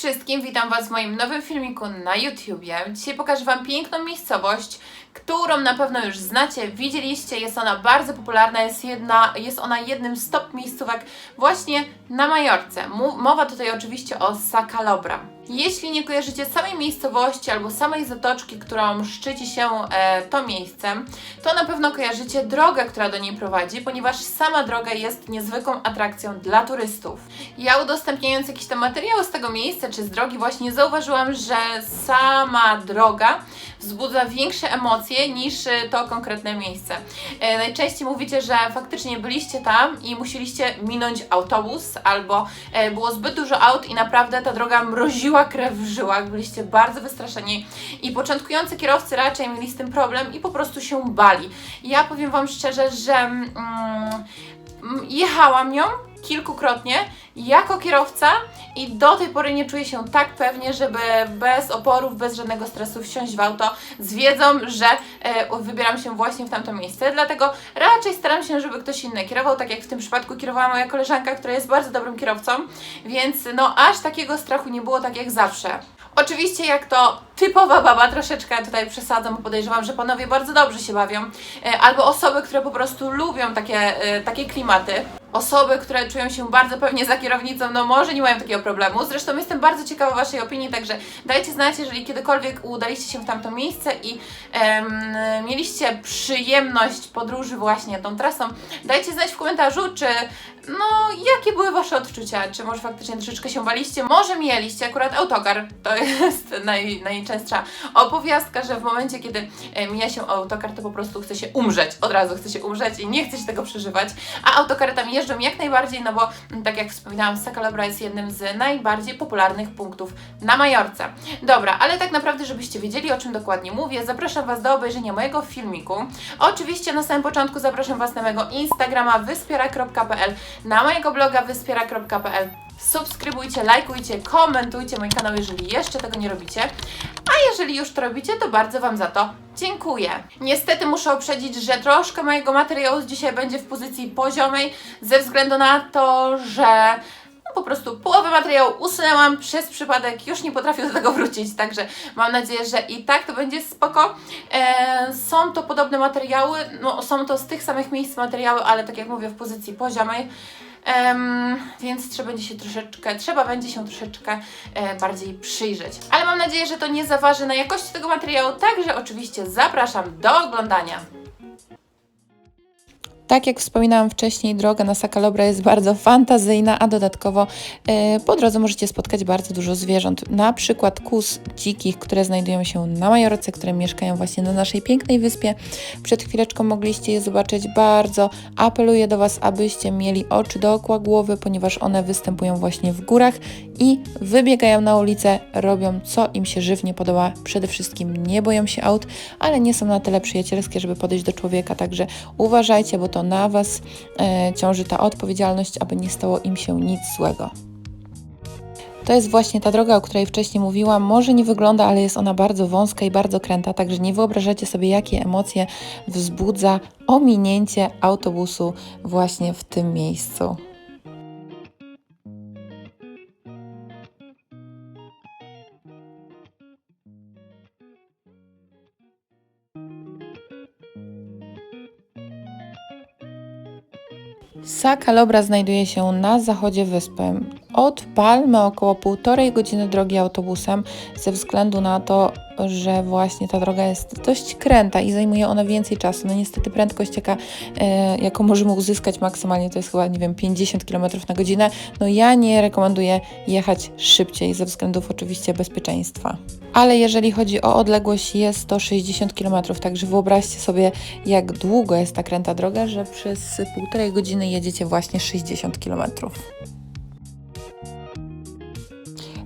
wszystkim, witam Was w moim nowym filmiku na YouTubie. Dzisiaj pokażę Wam piękną miejscowość, którą na pewno już znacie, widzieliście, jest ona bardzo popularna, jest, jedna, jest ona jednym z top miejscówek właśnie na Majorce. Mowa tutaj oczywiście o Sacalobra. Jeśli nie kojarzycie samej miejscowości albo samej zatoczki, którą szczyci się e, to miejsce, to na pewno kojarzycie drogę, która do niej prowadzi, ponieważ sama droga jest niezwykłą atrakcją dla turystów. Ja udostępniając jakieś tam materiały z tego miejsca czy z drogi właśnie zauważyłam, że sama droga wzbudza większe emocje niż e, to konkretne miejsce. E, najczęściej mówicie, że faktycznie byliście tam i musieliście minąć autobus albo e, było zbyt dużo aut i naprawdę ta droga mroziła krew w żyłach, byliście bardzo wystraszeni i początkujący kierowcy raczej mieli z tym problem i po prostu się bali. Ja powiem Wam szczerze, że mm, mm, jechałam nią kilkukrotnie jako kierowca i do tej pory nie czuję się tak pewnie, żeby bez oporów, bez żadnego stresu wsiąść w auto z wiedzą, że e, wybieram się właśnie w tamto miejsce. Dlatego raczej staram się, żeby ktoś inny kierował, tak jak w tym przypadku kierowała moja koleżanka, która jest bardzo dobrym kierowcą, więc no aż takiego strachu nie było tak jak zawsze. Oczywiście jak to typowa baba, troszeczkę tutaj przesadzam, bo podejrzewam, że panowie bardzo dobrze się bawią, e, albo osoby, które po prostu lubią takie, e, takie klimaty. Osoby, które czują się bardzo pewnie za kierownicą, no może nie mają takiego problemu. Zresztą jestem bardzo ciekawa Waszej opinii, także dajcie znać, jeżeli kiedykolwiek udaliście się w tamto miejsce i em, mieliście przyjemność podróży właśnie tą trasą. Dajcie znać w komentarzu, czy no, jakie były Wasze odczucia? Czy może faktycznie troszeczkę się baliście? Może mieliście akurat autokar. To jest naj, najczęstsza opowiastka, że w momencie, kiedy e, mija się autokar, to po prostu chce się umrzeć. Od razu chce się umrzeć i nie chce się tego przeżywać. A autokary tam jeżdżą jak najbardziej, no bo mm, tak jak wspominałam, Sacalabra jest jednym z najbardziej popularnych punktów na Majorce. Dobra, ale tak naprawdę, żebyście wiedzieli, o czym dokładnie mówię, zapraszam Was do obejrzenia mojego filmiku. Oczywiście na samym początku zapraszam Was na mojego Instagrama wyspiera.pl, na mojego bloga wyspiera.pl. Subskrybujcie, lajkujcie, komentujcie mój kanał, jeżeli jeszcze tego nie robicie. A jeżeli już to robicie, to bardzo Wam za to dziękuję. Niestety muszę uprzedzić, że troszkę mojego materiału dzisiaj będzie w pozycji poziomej, ze względu na to, że no po prostu połowę materiału usunęłam przez przypadek, już nie potrafię do tego wrócić, także mam nadzieję, że i tak to będzie spoko. E, są to podobne materiały, no są to z tych samych miejsc materiały, ale tak jak mówię w pozycji poziomej. Em, więc trzeba będzie się troszeczkę, trzeba będzie się troszeczkę e, bardziej przyjrzeć. Ale mam nadzieję, że to nie zaważy na jakości tego materiału, także oczywiście zapraszam do oglądania. Tak jak wspominałam wcześniej, droga na Sakalobra jest bardzo fantazyjna, a dodatkowo e, po drodze możecie spotkać bardzo dużo zwierząt. Na przykład kus dzikich, które znajdują się na Majorce, które mieszkają właśnie na naszej pięknej wyspie. Przed chwileczką mogliście je zobaczyć. Bardzo apeluję do Was, abyście mieli oczy dookoła głowy, ponieważ one występują właśnie w górach i wybiegają na ulicę, robią co im się żywnie podoba. Przede wszystkim nie boją się aut, ale nie są na tyle przyjacielskie, żeby podejść do człowieka, także uważajcie, bo to na Was e, ciąży ta odpowiedzialność, aby nie stało im się nic złego. To jest właśnie ta droga, o której wcześniej mówiłam. Może nie wygląda, ale jest ona bardzo wąska i bardzo kręta, także nie wyobrażacie sobie, jakie emocje wzbudza ominięcie autobusu właśnie w tym miejscu. Sakalobra znajduje się na zachodzie wyspy. Od Palmy około półtorej godziny drogi autobusem, ze względu na to, że właśnie ta droga jest dość kręta i zajmuje ona więcej czasu. No niestety prędkość, jaka, e, jaką możemy uzyskać maksymalnie, to jest chyba, nie wiem, 50 km na godzinę. No ja nie rekomenduję jechać szybciej, ze względów oczywiście bezpieczeństwa. Ale jeżeli chodzi o odległość, jest to 60 km, także wyobraźcie sobie, jak długo jest ta kręta droga, że przez półtorej godziny jedziecie właśnie 60 kilometrów.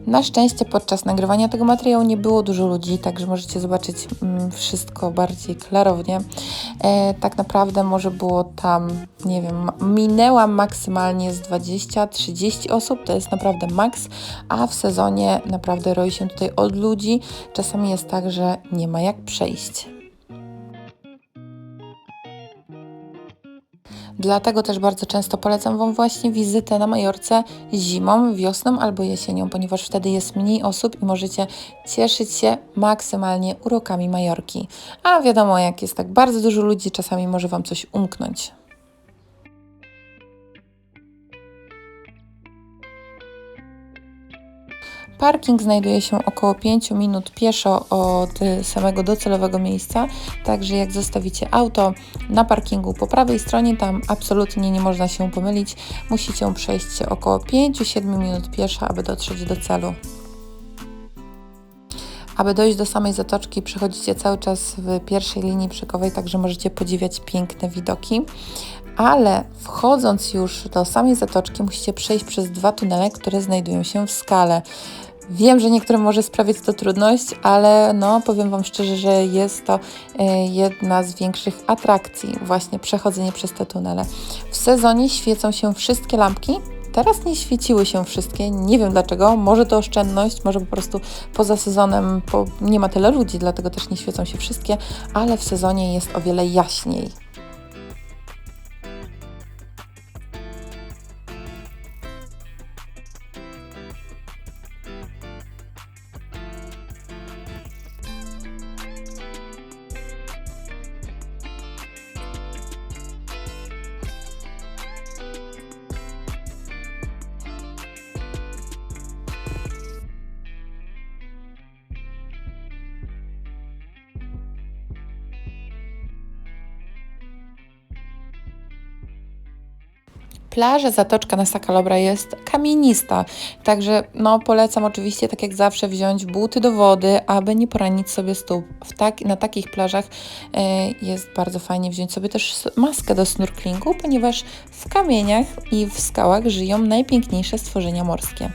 Na szczęście podczas nagrywania tego materiału nie było dużo ludzi, także możecie zobaczyć mm, wszystko bardziej klarownie. E, tak naprawdę może było tam, nie wiem, minęłam maksymalnie z 20-30 osób, to jest naprawdę maks, a w sezonie naprawdę roi się tutaj od ludzi. Czasami jest tak, że nie ma jak przejść. Dlatego też bardzo często polecam Wam właśnie wizytę na Majorce zimą, wiosną albo jesienią, ponieważ wtedy jest mniej osób i możecie cieszyć się maksymalnie urokami Majorki. A wiadomo, jak jest tak bardzo dużo ludzi, czasami może Wam coś umknąć. Parking znajduje się około 5 minut pieszo od y, samego docelowego miejsca, także jak zostawicie auto na parkingu po prawej stronie, tam absolutnie nie można się pomylić. Musicie przejść około 5-7 minut pieszo, aby dotrzeć do celu. Aby dojść do samej zatoczki, przechodzicie cały czas w pierwszej linii brzegowej, także możecie podziwiać piękne widoki. Ale wchodząc już do samej zatoczki, musicie przejść przez dwa tunele, które znajdują się w skale. Wiem, że niektórym może sprawiać to trudność, ale no, powiem Wam szczerze, że jest to e, jedna z większych atrakcji, właśnie przechodzenie przez te tunele. W sezonie świecą się wszystkie lampki, Teraz nie świeciły się wszystkie, nie wiem dlaczego, może to oszczędność, może po prostu poza sezonem po, nie ma tyle ludzi, dlatego też nie świecą się wszystkie, ale w sezonie jest o wiele jaśniej. Plaża Zatoczka na Sakalobra jest kamienista, także no, polecam oczywiście, tak jak zawsze, wziąć buty do wody, aby nie poranić sobie stóp. W tak, na takich plażach e, jest bardzo fajnie wziąć sobie też maskę do snorklingu, ponieważ w kamieniach i w skałach żyją najpiękniejsze stworzenia morskie.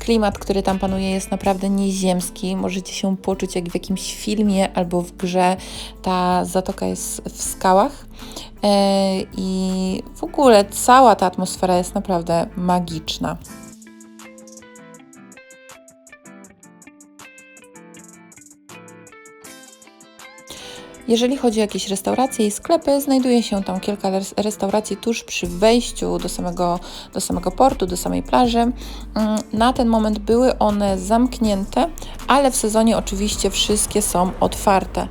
Klimat, który tam panuje, jest naprawdę nieziemski. Możecie się poczuć jak w jakimś filmie albo w grze. Ta zatoka jest w skałach. E, I w ogóle cała ta atmosfera jest naprawdę magiczna. Jeżeli chodzi o jakieś restauracje i sklepy, znajduje się tam kilka restauracji tuż przy wejściu do samego, do samego portu, do samej plaży. Mm, na ten moment były one zamknięte, ale w sezonie oczywiście wszystkie są otwarte.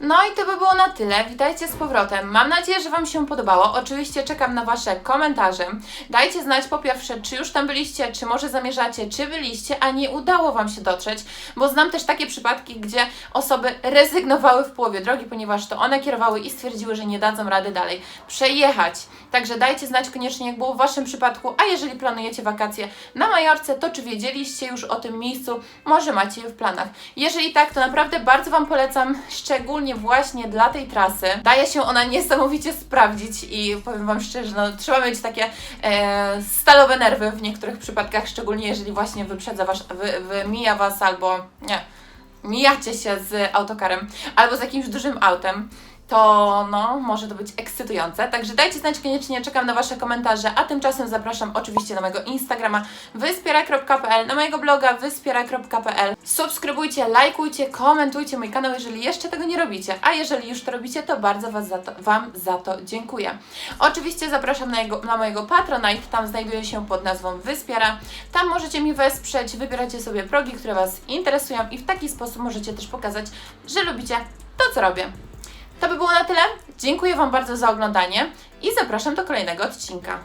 No i to by było na tyle. Witajcie z powrotem. Mam nadzieję, że Wam się podobało. Oczywiście czekam na Wasze komentarze. Dajcie znać po pierwsze, czy już tam byliście, czy może zamierzacie, czy byliście, a nie udało Wam się dotrzeć, bo znam też takie przypadki, gdzie osoby rezygnowały w połowie drogi, ponieważ to one kierowały i stwierdziły, że nie dadzą rady dalej przejechać. Także dajcie znać koniecznie, jak było w Waszym przypadku, a jeżeli planujecie wakacje na Majorce, to czy wiedzieliście już o tym miejscu, może macie je w planach. Jeżeli tak, to naprawdę bardzo Wam polecam, szczególnie właśnie dla tej trasy. Daje się ona niesamowicie sprawdzić i powiem Wam szczerze, no, trzeba mieć takie e, stalowe nerwy w niektórych przypadkach, szczególnie jeżeli właśnie wyprzedza was, wy, wymija Was albo nie, mijacie się z autokarem albo z jakimś dużym autem to no, może to być ekscytujące. Także dajcie znać koniecznie, czekam na Wasze komentarze, a tymczasem zapraszam oczywiście na mojego Instagrama wyspiera.pl, na mojego bloga wyspiera.pl. Subskrybujcie, lajkujcie, komentujcie mój kanał, jeżeli jeszcze tego nie robicie, a jeżeli już to robicie, to bardzo was za to, Wam za to dziękuję. Oczywiście zapraszam na, jego, na mojego Patronite, tam znajduje się pod nazwą Wyspiera. Tam możecie mi wesprzeć, wybieracie sobie progi, które Was interesują i w taki sposób możecie też pokazać, że lubicie to, co robię. To by było na tyle. Dziękuję Wam bardzo za oglądanie i zapraszam do kolejnego odcinka.